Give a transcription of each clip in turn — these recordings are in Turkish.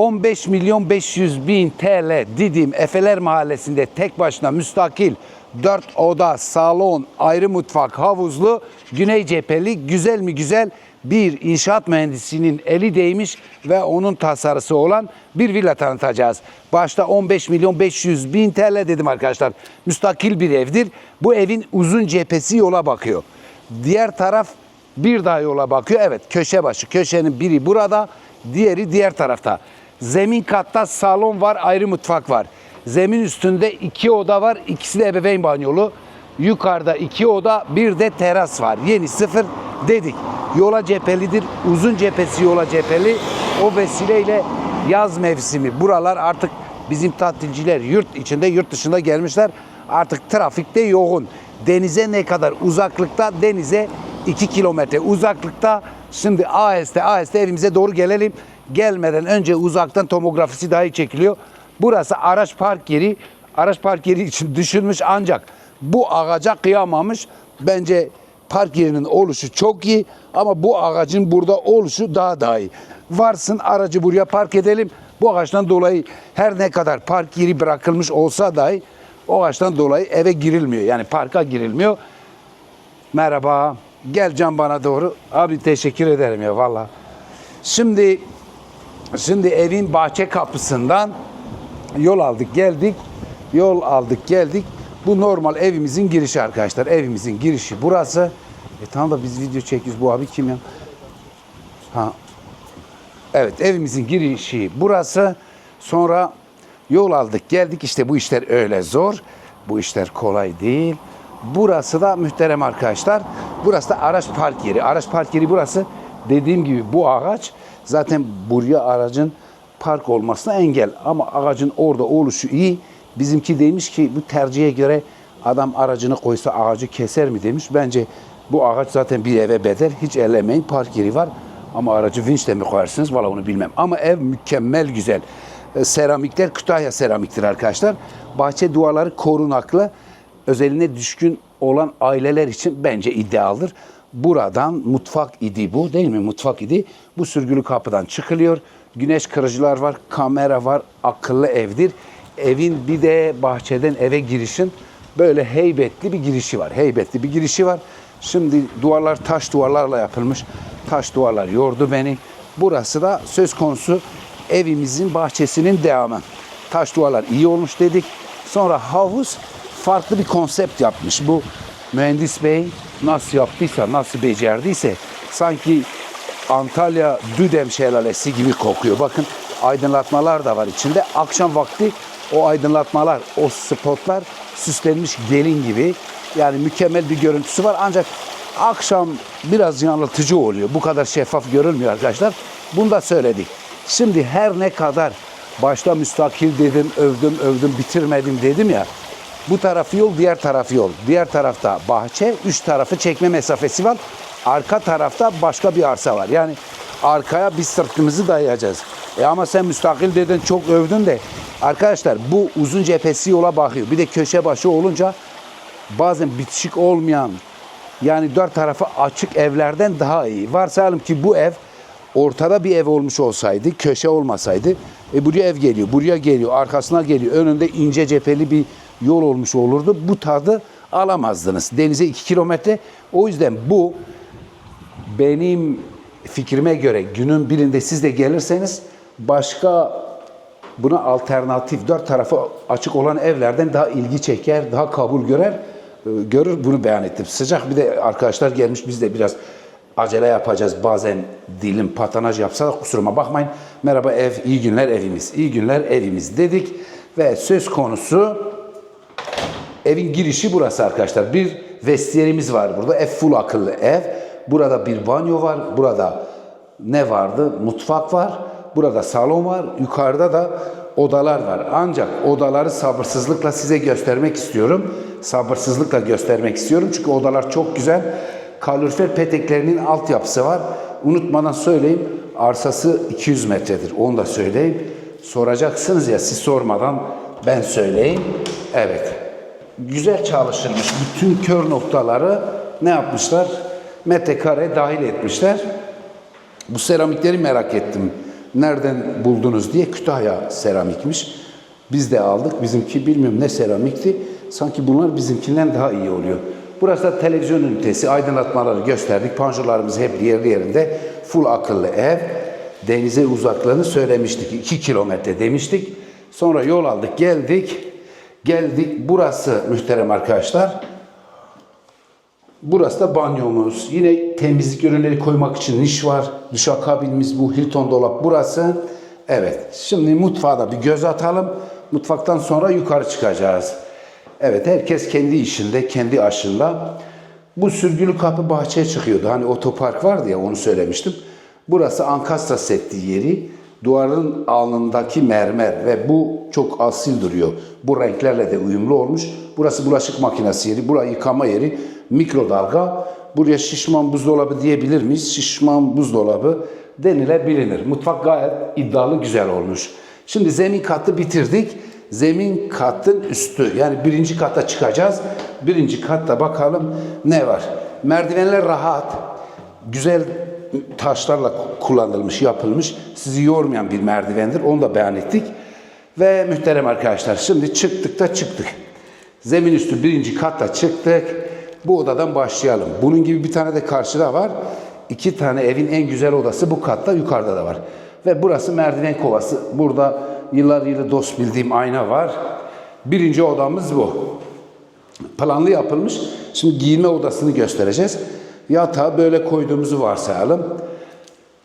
15 milyon 500 bin TL Didim Efeler Mahallesi'nde tek başına müstakil 4 oda, salon, ayrı mutfak, havuzlu, güney cepheli güzel mi güzel bir inşaat mühendisinin eli değmiş ve onun tasarısı olan bir villa tanıtacağız. Başta 15 milyon 500 bin TL dedim arkadaşlar. Müstakil bir evdir. Bu evin uzun cephesi yola bakıyor. Diğer taraf bir daha yola bakıyor. Evet köşe başı. Köşenin biri burada, diğeri diğer tarafta. Zemin katta salon var, ayrı mutfak var. Zemin üstünde iki oda var, ikisi de ebeveyn banyolu. Yukarıda iki oda, bir de teras var. Yeni sıfır dedik. Yola cephelidir, uzun cephesi yola cepheli. O vesileyle yaz mevsimi buralar artık bizim tatilciler yurt içinde yurt dışında gelmişler. Artık trafikte yoğun. Denize ne kadar uzaklıkta? Denize 2 kilometre uzaklıkta. Şimdi aheste aheste evimize doğru gelelim. Gelmeden önce uzaktan tomografisi dahi çekiliyor. Burası araç park yeri. Araç park yeri için düşünmüş ancak bu ağaca kıyamamış. Bence park yerinin oluşu çok iyi ama bu ağacın burada oluşu daha daha iyi. Varsın aracı buraya park edelim. Bu ağaçtan dolayı her ne kadar park yeri bırakılmış olsa dahi o ağaçtan dolayı eve girilmiyor. Yani parka girilmiyor. Merhaba. Gel can bana doğru. Abi teşekkür ederim ya valla. Şimdi şimdi evin bahçe kapısından yol aldık geldik. Yol aldık geldik. Bu normal evimizin girişi arkadaşlar. Evimizin girişi burası. E tamam da biz video çekiyoruz. Bu abi kim ya? Ha. Evet evimizin girişi burası. Sonra yol aldık geldik. İşte bu işler öyle zor. Bu işler kolay değil. Burası da muhterem arkadaşlar. Burası da araç park yeri. Araç park yeri burası. Dediğim gibi bu ağaç zaten buraya aracın park olmasına engel. Ama ağacın orada oluşu iyi. Bizimki demiş ki bu tercihe göre adam aracını koysa ağacı keser mi demiş. Bence bu ağaç zaten bir eve bedel. Hiç ellemeyin. Park yeri var. Ama aracı vinçle mi koyarsınız? Valla onu bilmem. Ama ev mükemmel güzel. E, Seramikler Kütahya seramiktir arkadaşlar. Bahçe duvarları korunaklı. Özeline düşkün olan aileler için bence idealdir. Buradan mutfak idi bu değil mi? Mutfak idi. Bu sürgülü kapıdan çıkılıyor. Güneş kırıcılar var, kamera var, akıllı evdir. Evin bir de bahçeden eve girişin böyle heybetli bir girişi var. Heybetli bir girişi var. Şimdi duvarlar taş duvarlarla yapılmış. Taş duvarlar yordu beni. Burası da söz konusu evimizin bahçesinin devamı. Taş duvarlar iyi olmuş dedik. Sonra havuz farklı bir konsept yapmış. Bu mühendis bey nasıl yaptıysa, nasıl becerdiyse sanki Antalya Düdem Şelalesi gibi kokuyor. Bakın aydınlatmalar da var içinde. Akşam vakti o aydınlatmalar, o spotlar süslenmiş gelin gibi. Yani mükemmel bir görüntüsü var. Ancak akşam biraz yanıltıcı oluyor. Bu kadar şeffaf görülmüyor arkadaşlar. Bunu da söyledik. Şimdi her ne kadar başta müstakil dedim, övdüm, övdüm, bitirmedim dedim ya. Bu tarafı yol, diğer tarafı yol. Diğer tarafta bahçe, üç tarafı çekme mesafesi var. Arka tarafta başka bir arsa var. Yani arkaya biz sırtımızı dayayacağız. E ama sen müstakil dedin, çok övdün de. Arkadaşlar bu uzun cephesi yola bakıyor. Bir de köşe başı olunca bazen bitişik olmayan yani dört tarafı açık evlerden daha iyi. Varsayalım ki bu ev ortada bir ev olmuş olsaydı, köşe olmasaydı, e buraya ev geliyor, buraya geliyor, arkasına geliyor, önünde ince cepheli bir yol olmuş olurdu. Bu tadı alamazdınız. Denize iki kilometre. O yüzden bu benim fikrime göre günün birinde siz de gelirseniz başka buna alternatif dört tarafı açık olan evlerden daha ilgi çeker, daha kabul görer, e, görür bunu beyan ettim. Sıcak bir de arkadaşlar gelmiş biz de biraz acele yapacağız. Bazen dilim patanaj yapsa da kusuruma bakmayın. Merhaba ev, iyi günler evimiz. İyi günler evimiz dedik ve söz konusu evin girişi burası arkadaşlar. Bir vestiyerimiz var burada. Ev full akıllı ev. Burada bir banyo var. Burada ne vardı? Mutfak var. Burada salon var. Yukarıda da odalar var. Ancak odaları sabırsızlıkla size göstermek istiyorum. Sabırsızlıkla göstermek istiyorum. Çünkü odalar çok güzel. Kalorifer peteklerinin altyapısı var. Unutmadan söyleyeyim. Arsası 200 metredir. Onu da söyleyeyim. Soracaksınız ya siz sormadan ben söyleyeyim. Evet. Güzel çalışılmış. Bütün kör noktaları ne yapmışlar? Metrekare dahil etmişler. Bu seramikleri merak ettim. Nereden buldunuz diye Kütahya seramikmiş. Biz de aldık. Bizimki bilmiyorum ne seramikti. Sanki bunlar bizimkinden daha iyi oluyor. Burası da televizyon ünitesi. Aydınlatmaları gösterdik. Panjurlarımız hep yerli yerinde. Full akıllı ev. Denize uzaklığını söylemiştik. 2 kilometre demiştik. Sonra yol aldık geldik. Geldik. Burası muhterem arkadaşlar. Burası da banyomuz. Yine temizlik ürünleri koymak için niş var. Duşakabinimiz bu Hilton dolap burası. Evet. Şimdi mutfağa da bir göz atalım. Mutfaktan sonra yukarı çıkacağız. Evet herkes kendi işinde, kendi aşında. Bu sürgülü kapı bahçeye çıkıyordu. Hani otopark vardı ya onu söylemiştim. Burası Ankastra settiği yeri. Duvarın alnındaki mermer ve bu çok asil duruyor. Bu renklerle de uyumlu olmuş. Burası bulaşık makinesi yeri, burası yıkama yeri, mikrodalga. Buraya şişman buzdolabı diyebilir miyiz? Şişman buzdolabı denilebilir. Mutfak gayet iddialı güzel olmuş. Şimdi zemin katı bitirdik. Zemin katın üstü yani birinci kata çıkacağız. Birinci katta bakalım ne var. Merdivenler rahat. Güzel taşlarla kullanılmış, yapılmış. Sizi yormayan bir merdivendir. Onu da beyan ettik. Ve muhterem arkadaşlar şimdi çıktık da çıktık. Zemin üstü birinci katta çıktık. Bu odadan başlayalım. Bunun gibi bir tane de karşıda var. İki tane evin en güzel odası bu katta yukarıda da var. Ve burası merdiven kovası. Burada yıllar yılı dost bildiğim ayna var. Birinci odamız bu. Planlı yapılmış. Şimdi giyinme odasını göstereceğiz. Yatağı böyle koyduğumuzu varsayalım.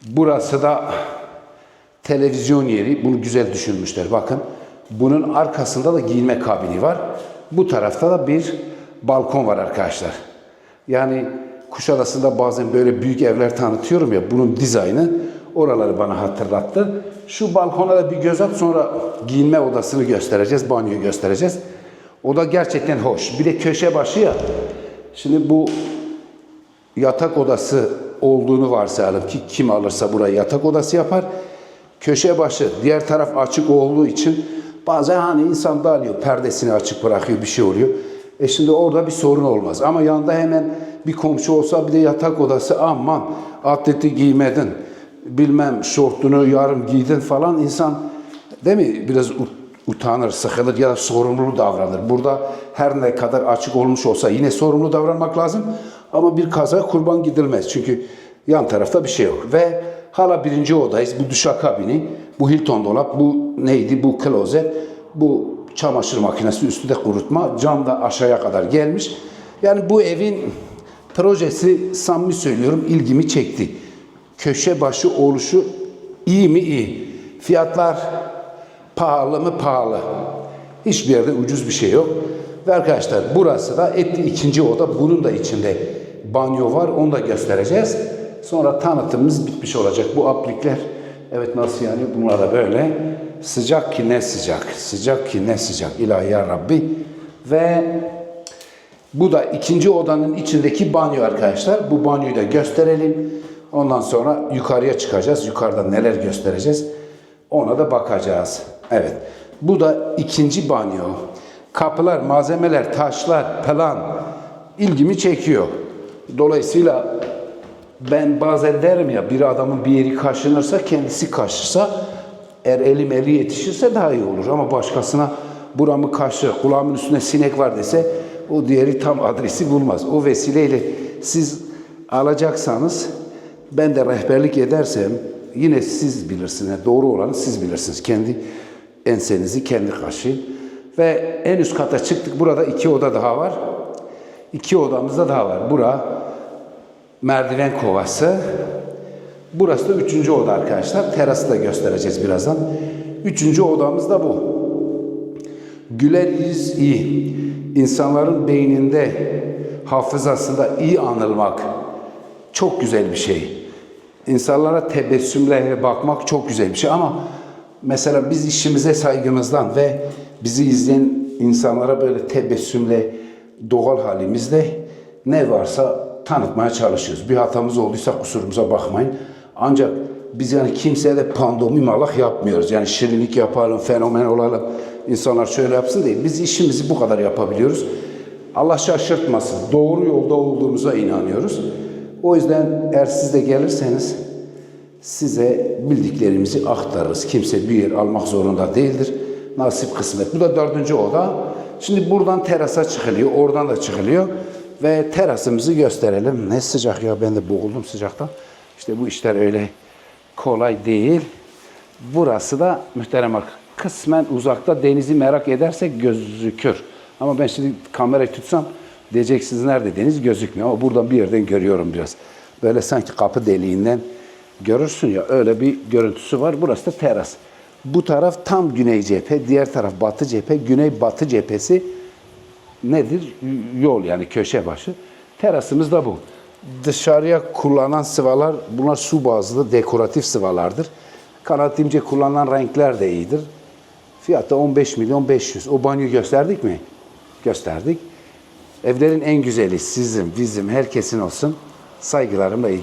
Burası da televizyon yeri. Bunu güzel düşünmüşler. Bakın. Bunun arkasında da giyinme kabini var. Bu tarafta da bir balkon var arkadaşlar. Yani Kuşadası'nda bazen böyle büyük evler tanıtıyorum ya. Bunun dizaynı oraları bana hatırlattı. Şu balkona da bir göz at sonra giyinme odasını göstereceğiz. Banyoyu göstereceğiz. O da gerçekten hoş. Bir de köşe başı ya. Şimdi bu yatak odası olduğunu varsayalım ki kim alırsa burayı yatak odası yapar. Köşe başı diğer taraf açık olduğu için bazen hani insan da alıyor perdesini açık bırakıyor bir şey oluyor. E şimdi orada bir sorun olmaz. Ama yanında hemen bir komşu olsa bir de yatak odası aman atleti giymedin bilmem şortunu yarım giydin falan insan değil mi biraz ut- utanır, sıkılır ya da sorumlu davranır. Burada her ne kadar açık olmuş olsa yine sorumlu davranmak lazım. Ama bir kaza kurban gidilmez. Çünkü yan tarafta bir şey yok. Ve hala birinci odayız. Bu duşakabini, bu Hilton dolap, bu neydi, bu klozet, bu çamaşır makinesi, üstü de kurutma. Cam da aşağıya kadar gelmiş. Yani bu evin projesi samimi söylüyorum ilgimi çekti. Köşe başı oluşu iyi mi iyi. Fiyatlar pahalı mı pahalı. Hiçbir yerde ucuz bir şey yok. Ve arkadaşlar burası da etli ikinci oda. Bunun da içinde banyo var. Onu da göstereceğiz. Sonra tanıtımımız bitmiş olacak. Bu aplikler evet nasıl yani bunlar da böyle sıcak ki ne sıcak. Sıcak ki ne sıcak. İlahi ya Rabbi. Ve bu da ikinci odanın içindeki banyo arkadaşlar. Bu banyoyu da gösterelim. Ondan sonra yukarıya çıkacağız. Yukarıda neler göstereceğiz? Ona da bakacağız. Evet. Bu da ikinci banyo. Kapılar, malzemeler, taşlar, plan ilgimi çekiyor. Dolayısıyla ben bazen derim ya bir adamın bir yeri kaşınırsa kendisi kaşırsa eğer elim eli yetişirse daha iyi olur. Ama başkasına buramı kaşı, kulağımın üstünde sinek var dese o diğeri tam adresi bulmaz. O vesileyle siz alacaksanız ben de rehberlik edersem yine siz bilirsiniz. Doğru olanı siz bilirsiniz. Kendi ensenizi kendi kaşıyın. Ve en üst kata çıktık. Burada iki oda daha var. İki odamızda daha var. Bura merdiven kovası. Burası da üçüncü oda arkadaşlar. Terası da göstereceğiz birazdan. Üçüncü odamız da bu. Güler yüz iyi. İnsanların beyninde, hafızasında iyi anılmak çok güzel bir şey. İnsanlara tebessümle bakmak çok güzel bir şey ama mesela biz işimize saygımızdan ve bizi izleyen insanlara böyle tebessümle doğal halimizde ne varsa tanıtmaya çalışıyoruz. Bir hatamız olduysa kusurumuza bakmayın. Ancak biz yani kimseye de pandomim Allah yapmıyoruz. Yani şirinlik yapalım, fenomen olalım, insanlar şöyle yapsın değil. Biz işimizi bu kadar yapabiliyoruz. Allah şaşırtmasın. Doğru yolda olduğumuza inanıyoruz. O yüzden eğer siz de gelirseniz size bildiklerimizi aktarırız. Kimse bir yer almak zorunda değildir. Nasip kısmet. Bu da dördüncü oda. Şimdi buradan terasa çıkılıyor. Oradan da çıkılıyor. Ve terasımızı gösterelim. Ne sıcak ya ben de boğuldum sıcaktan. İşte bu işler öyle kolay değil. Burası da muhterem bak kısmen uzakta denizi merak edersek gözükür. Ama ben şimdi kamerayı tutsam diyeceksiniz nerede deniz gözükmüyor ama buradan bir yerden görüyorum biraz. Böyle sanki kapı deliğinden görürsün ya öyle bir görüntüsü var. Burası da teras. Bu taraf tam güney cephe, diğer taraf batı cephe, güney batı cephesi nedir? Yol yani köşe başı. Terasımız da bu. Dışarıya kullanılan sıvalar bunlar su bazlı dekoratif sıvalardır. Kanaatimce kullanılan renkler de iyidir. Fiyatı 15 milyon 500. O banyo gösterdik mi? Gösterdik. Evlerin en güzeli sizin, bizim, herkesin olsun. Saygılarımla iyi.